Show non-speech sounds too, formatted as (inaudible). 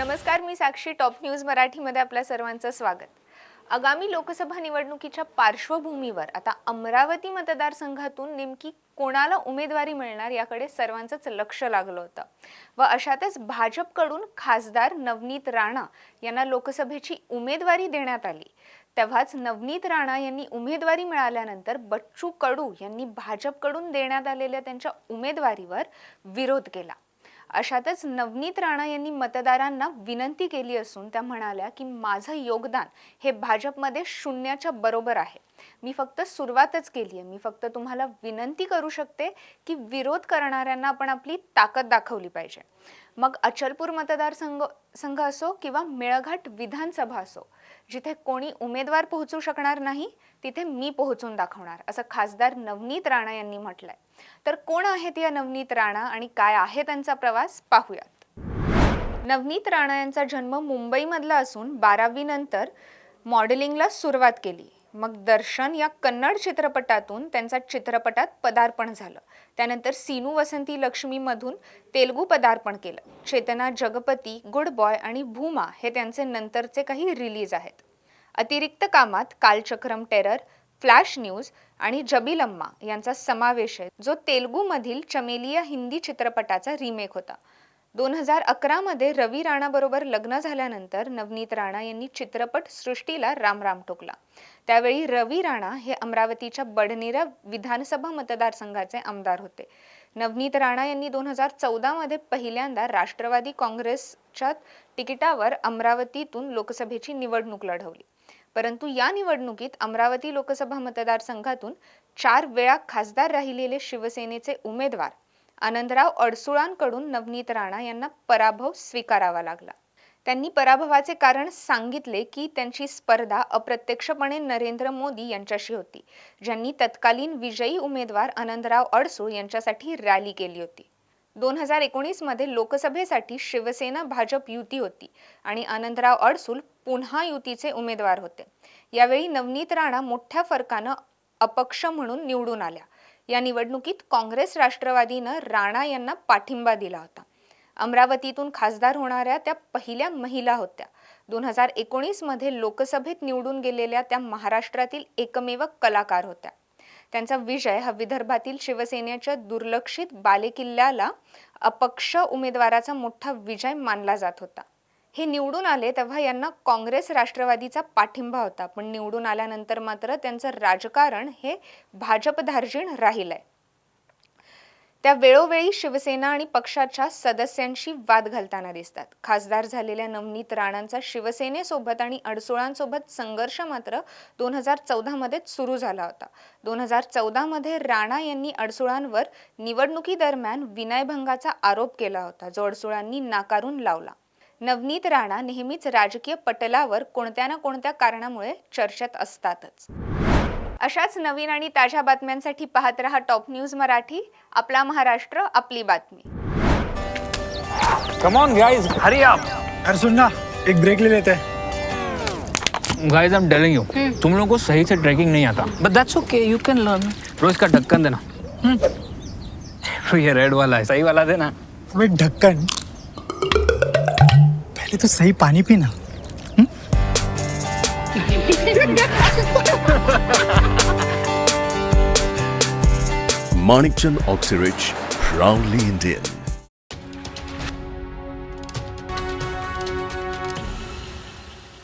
नमस्कार मी साक्षी top news मराठीमध्ये आपल्या सर्वांचं स्वागत. आगामी लोकसभा निवडणुकीच्या पार्श्वभूमीवर आता अमरावती मतदारसंघातून नेमकी कोणाला उमेदवारी मिळणार याकडे सर्वांचंच लक्ष लागलं होतं. व अशातच भाजपकडून खासदार नवनीत राणा यांना लोकसभेची उमेदवारी देण्यात आली. तेव्हाच नवनीत राणा यांनी उमेदवारी मिळाल्यानंतर बच्चू कडू यांनी भाजपकडून देण्यात आलेल्या त्यांच्या उमेदवारीवर विरोध केला. अशातच नवनीत राणा यांनी मतदारांना विनंती केली असून त्या म्हणाल्या की माझं योगदान हे भाजपमध्ये शून्याच्या बरोबर आहे. मी फक्त सुरुवातच केली आहे. मी फक्त तुम्हाला विनंती करू शकते की विरोध करणाऱ्यांना आपण आपली ताकद दाखवली पाहिजे. मग अचलपूर मतदारसंघ संघ असो किंवा मेळघाट विधानसभा असो जिथे कोणी उमेदवार पोहोचू शकणार नाही तिथे मी पोहोचून दाखवणार असं खासदार नवनीत राणा यांनी म्हटलंय. तर कोण आहेत या नवनीत राणा आणि काय आहे त्यांचा प्रवास? पाहूयात. नवनीत राणा यांचा जन्म मुंबईमधला असून बारावी नंतर मॉडेलिंगला सुरुवात केली. मग दर्शन या कन्नड चित्रपटातून त्यांचा चित्रपटात पदार्पण झालं. त्यानंतर सीनू वसंती लक्ष्मीमधून तेलगू पदार्पण केलं. चेतना जगपती गुड बॉय आणि भूमा हे त्यांचे नंतरचे काही रिलीज आहेत. अतिरिक्त कामात कालचक्रम टेरर फ्लॅश न्यूज आणि जबिलम्मा यांचा समावेश आहे जो तेलगूमधील चमेलिया हिंदी चित्रपटाचा रिमेक होता. दोन हजार अकरामध्ये रवी राणाबरोबर लग्न झाल्यानंतर नवनीत राणा यांनी चित्रपट सृष्टीला रामराम ठोकला त्यावेळी रवी राणा हे अमरावतीच्या बडनेरा विधानसभा मतदारसंघाचे आमदार होते. नवनीत राणा यांनी दोन हजार चौदामध्ये पहिल्यांदा राष्ट्रवादी काँग्रेसच्या तिकिटावर अमरावतीतून लोकसभेची निवडणूक लढवली. परंतु या निवडणुकीत अमरावती लोकसभा मतदारसंघातून चार वेळा खासदार राहिलेले शिवसेनेचे उमेदवार आनंदराव अडसुळांकडून नवनीत राणा यांना पराभव स्वीकारावा लागला. त्यांनी पराभवाचे कारण सांगितले की त्यांची स्पर्धा अप्रत्यक्षपणे नरेंद्र मोदी यांच्याशी होती ज्यांनी तत्कालीन विजयी उमेदवार आनंदराव अडसूळ यांच्यासाठी रॅली केली होती. दोन हजार एकोणीसमध्ये लोकसभेसाठी शिवसेना भाजप युती होती आणि आनंदराव अडसूल पुन्हा युतीचे उमेदवार होते. यावेळी नवनीत राणा मोठ्या फरकानं अपक्ष म्हणून निवडून आल्या. या निवडणुकीत काँग्रेस राष्ट्रवादीनं राणा यांना पाठिंबा दिला होता. अमरावतीतून खासदार होणाऱ्या त्या पहिल्या महिला होत्या. दोन हजार एकोणीसमध्ये लोकसभेत निवडून गेलेल्या त्या महाराष्ट्रातील एकमेव कलाकार होत्या. त्यांचा विजय हा विदर्भातील शिवसेनेच्या दुर्लक्षित बालेकिल्ल्याला अपक्ष उमेदवाराचा मोठा विजय मानला जात होता. हे निवडून आले तेव्हा यांना काँग्रेस राष्ट्रवादीचा पाठिंबा होता. पण निवडून आल्यानंतर मात्र त्यांचं राजकारण हे भाजपधार्जिण राहिलंय. त्या वेळोवेळी शिवसेना आणि पक्षाच्या सदस्यांशी वाद घालताना दिसतात. खासदार झालेल्या नवनीत राणांचा शिवसेनेसोबत आणि अडसुळांसोबत संघर्ष मात्र दोन हजार चौदामध्येच सुरू झाला होता. दोन हजार चौदामध्ये राणा यांनी अडसुळांवर निवडणुकीदरम्यान विनयभंगाचा आरोप केला होता. जो अडसुळांनी नाकारून लावला. नवनीत राणा नेहमीच राजकीय पटलावर कोणत्या ना कोणत्या कारणामुळे चर्चेत असतातच. अशाच नवीन आणि ताज्या बातम्यांसाठी पाहत रहा टॉप न्यूज मराठी आपला महाराष्ट्र आपली बातमी. कम ऑन गाइस हरी आप अरे सुन ना एक ब्रेक ले लेते. हैं guys I am telling you तुम लोगों को सही से ट्रैकिंग नहीं आता. But that's okay, you can learn. रोज का ढक्कन देना. (laughs) ये रेड वाला है सही वाला देना. ढक्कन पहले तो सही पानी पीना Manikchand Oxyrich, proudly Indian.